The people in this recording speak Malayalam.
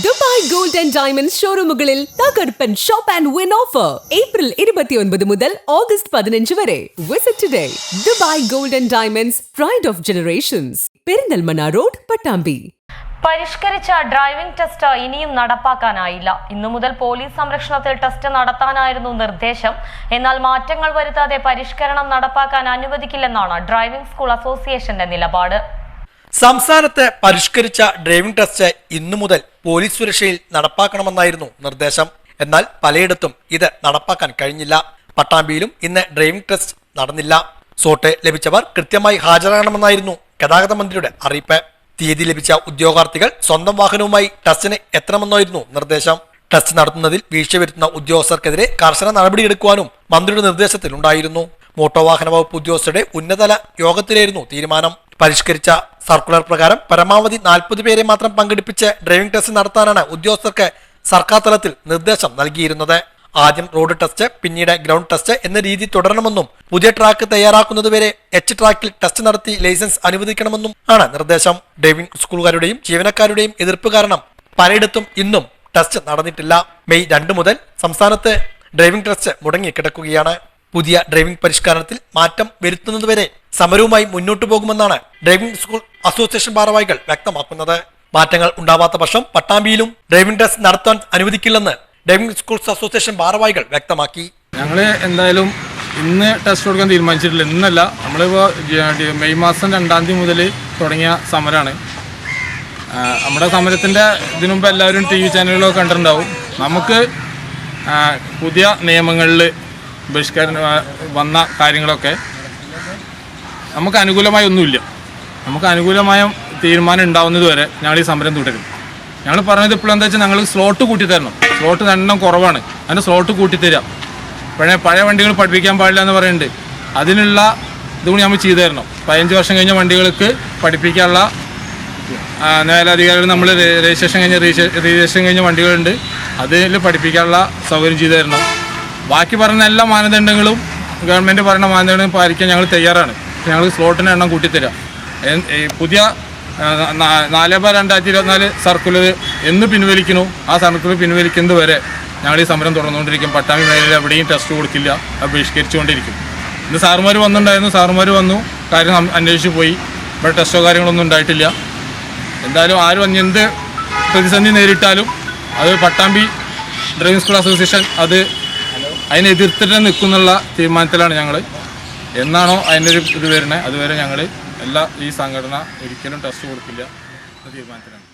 ദുബായ് ഗോൾഡ് ആൻഡ് ഡയമണ്ട് ഷോറൂമുകളിൽ തകർപ്പൻ shop and win offer. April ഇരുപത്തിയൊൻപത് മുതൽ ഓഗസ്റ്റ് പതിനഞ്ച് വരെ. Visit today Dubai gold and diamonds pride of generations Perinthalmanna road Pattambi. പരിഷ്കരിച്ച ഡ്രൈവിംഗ് ടെസ്റ്റ് ഇനിയും നടപ്പാക്കാനായില്ല. ഇന്നു മുതൽ പോലീസ് സംരക്ഷണത്തിൽ ടെസ്റ്റ് നടത്താനായിരുന്നു നിർദ്ദേശം. എന്നാൽ മാറ്റങ്ങൾ വരുത്താതെ പരിഷ്കരണം നടപ്പാക്കാൻ അനുവദിക്കില്ലെന്നാണ് ഡ്രൈവിംഗ് സ്കൂൾ അസോസിയേഷന്റെ നിലപാട്. സംസ്ഥാനത്ത് പരിഷ്കരിച്ച ഡ്രൈവിംഗ് ടെസ്റ്റ് ഇന്നു മുതൽ പോലീസ് സുരക്ഷയിൽ നടപ്പാക്കണമെന്നായിരുന്നു നിർദ്ദേശം. എന്നാൽ പലയിടത്തും ഇത് നടപ്പാക്കാൻ കഴിഞ്ഞില്ല. പട്ടാമ്പിയിലും ഇന്ന് ഡ്രൈവിംഗ് ടെസ്റ്റ് നടന്നില്ല. സോട്ട് ലഭിച്ചവർ കൃത്യമായി ഹാജരാകണമെന്നായിരുന്നു ഗതാഗത മന്ത്രിയുടെ അറിയിപ്പ്. തീയതി ലഭിച്ച ഉദ്യോഗാർത്ഥികൾ സ്വന്തം വാഹനവുമായി ടെസ്റ്റിന് എത്തണമെന്നായിരുന്നു നിർദ്ദേശം. ടെസ്റ്റ് നടത്തുന്നതിൽ വീഴ്ച വരുത്തുന്ന ഉദ്യോഗസ്ഥർക്കെതിരെ കർശന നടപടിയെടുക്കുവാനും മന്ത്രിയുടെ നിർദ്ദേശത്തിലുണ്ടായിരുന്നു. മോട്ടോർ വാഹന വകുപ്പ് ഉദ്യോഗസ്ഥരുടെ ഉന്നതതല യോഗത്തിലായിരുന്നു തീരുമാനം. പരിഷ്കരിച്ച സർക്കുലർ പ്രകാരം പരമാവധി നാൽപ്പത് പേരെ മാത്രം പങ്കെടുപ്പിച്ച് ഡ്രൈവിംഗ് ടെസ്റ്റ് നടത്താനാണ് ഉദ്യോഗസ്ഥർക്ക് സർക്കാർ തലത്തിൽ നിർദ്ദേശം നൽകിയിരുന്നത്. ആദ്യം റോഡ് ടെസ്റ്റ് പിന്നീട് ഗ്രൗണ്ട് ടെസ്റ്റ് എന്ന രീതി തുടരണമെന്നും പുതിയ ട്രാക്ക് തയ്യാറാക്കുന്നതുവരെ എച്ച് ട്രാക്കിൽ ടെസ്റ്റ് നടത്തി ലൈസൻസ് അനുവദിക്കണമെന്നും ആണ് നിർദ്ദേശം. ഡ്രൈവിംഗ് സ്കൂളുകാരുടെയും ജീവനക്കാരുടെയും എതിർപ്പ് കാരണം പലയിടത്തും ഇന്നും ടെസ്റ്റ് നടന്നിട്ടില്ല. മെയ് രണ്ട് മുതൽ സംസ്ഥാനത്ത് ഡ്രൈവിംഗ് ടെസ്റ്റ് മുടങ്ങിക്കിടക്കുകയാണ് പുതിയ ഡ്രൈവിംഗ് പരിഷ്കരണത്തിൽ മാറ്റം വരുത്തുന്നതുവരെ സമരവുമായി മുന്നോട്ടു പോകുമെന്നാണ് ഡ്രൈവിംഗ് സ്കൂൾ അസോസിയേഷൻ ഭാരവാഹികൾ വ്യക്തമാക്കുന്നത്. മാറ്റങ്ങൾ ഉണ്ടാവാത്ത പക്ഷം പട്ടാമ്പിയിലും ഡ്രൈവിംഗ് ടെസ്റ്റ് നടത്താൻ അനുവദിക്കില്ലെന്ന് ഡ്രൈവിംഗ് സ്കൂൾസ് അസോസിയേഷൻ ഭാരവാഹികൾ വ്യക്തമാക്കി. ഞങ്ങൾ എന്തായാലും ഇന്ന് ടെസ്റ്റ് കൊടുക്കാൻ തീരുമാനിച്ചിട്ടില്ല. ഇന്നല്ല. നമ്മളിപ്പോൾ മെയ് മാസം രണ്ടാം തീയതി മുതൽ തുടങ്ങിയ സമരമാണ് നമ്മുടെ സമരത്തിന്റെ ഇതിനു മുമ്പ് എല്ലാവരും ടി വി ചാനലുകളൊക്കെ കണ്ടിട്ടുണ്ടാവും. നമുക്ക് പുതിയ നിയമങ്ങളിൽ ബഹിഷ്കരണ ആ, വന്ന കാര്യങ്ങളൊക്കെ നമുക്ക് അനുകൂലമായി ഒന്നുമില്ല. നമുക്ക് അനുകൂലമായ തീരുമാനം ഉണ്ടാവുന്നത് വരെ ഞങ്ങൾ ഈ സമരം തുടരും. ഞങ്ങൾ പറഞ്ഞത് ഇപ്പോൾ എന്താ വെച്ചാൽ ഞങ്ങൾ സ്ലോട്ട് കൂട്ടി തരണം. സ്ലോട്ട് എണ്ണം കുറവാണ്. അതിന് സ്ലോട്ട് കൂട്ടി തരാം. പഴയ പഴയ വണ്ടികൾ പഠിപ്പിക്കാൻ പാടില്ല എന്ന് പറയുന്നുണ്ട്. അതിനുള്ള ഇതുകൂടി നമ്മൾ ചെയ്തു തരണം. പതിനഞ്ച് വർഷം കഴിഞ്ഞ വണ്ടികൾക്ക് പഠിപ്പിക്കാനുള്ള മേലധികാരികൾ നമ്മൾ രജിസ്ട്രേഷൻ കഴിഞ്ഞ രജിസ്ട്രേ- രജിസ്ട്രേഷൻ കഴിഞ്ഞ വണ്ടികളുണ്ട്. അതിൽ പഠിപ്പിക്കാനുള്ള സൗകര്യം ചെയ്തു തരണം. ബാക്കി പറയുന്ന എല്ലാ മാനദണ്ഡങ്ങളും ഗവൺമെന്റ് പറയുന്ന മാനദണ്ഡങ്ങൾ പാലിക്കാൻ ഞങ്ങൾ തയ്യാറാണ്. ഞങ്ങൾ സ്ലോട്ടിന് എണ്ണം കൂട്ടിത്തരാം. പുതിയ നാല് ബൈ രണ്ടായിരത്തി ഇരുപത്തിനാല് സർക്കുലർ എന്ന് പിൻവലിക്കണോ ആ സർക്കുലർ പിൻവലിക്കുന്നത് വരെ ഞങ്ങൾ ഈ സമരം തുടർന്നുകൊണ്ടിരിക്കും. പട്ടാമ്പി മേഖലയിൽ എവിടെയും ടെസ്റ്റ് കൊടുക്കില്ല. അത് ബഹിഷ്കരിച്ചുകൊണ്ടിരിക്കും ഇന്ന് സാറുമാർ വന്നിട്ടുണ്ടായിരുന്നു. സാറുമാർ വന്നു. കാര്യം അന്വേഷിച്ച് പോയി. ഇവിടെ ടെസ്റ്റോ കാര്യങ്ങളൊന്നും ഉണ്ടായിട്ടില്ല. എന്തായാലും ആരും എന്ത് പ്രതിസന്ധി നേരിട്ടാലും അത് പട്ടാമ്പി ഡ്രൈവിംഗ് സ്കൂൾ അസോസിയേഷൻ അത് അതിനെ എതിർത്തിട്ട് നിൽക്കുന്നുള്ള തീരുമാനത്തിലാണ് ഞങ്ങൾ എന്നാണോ അതിന്റെ ഒരു ഇത് വരുന്നത് അതുവരെ ഞങ്ങൾ എല്ലാ ഈ സംഘടന ഒരിക്കലും ടെസ്റ്റ് കൊടുക്കില്ല എന്ന തീരുമാനത്തിലാണ്.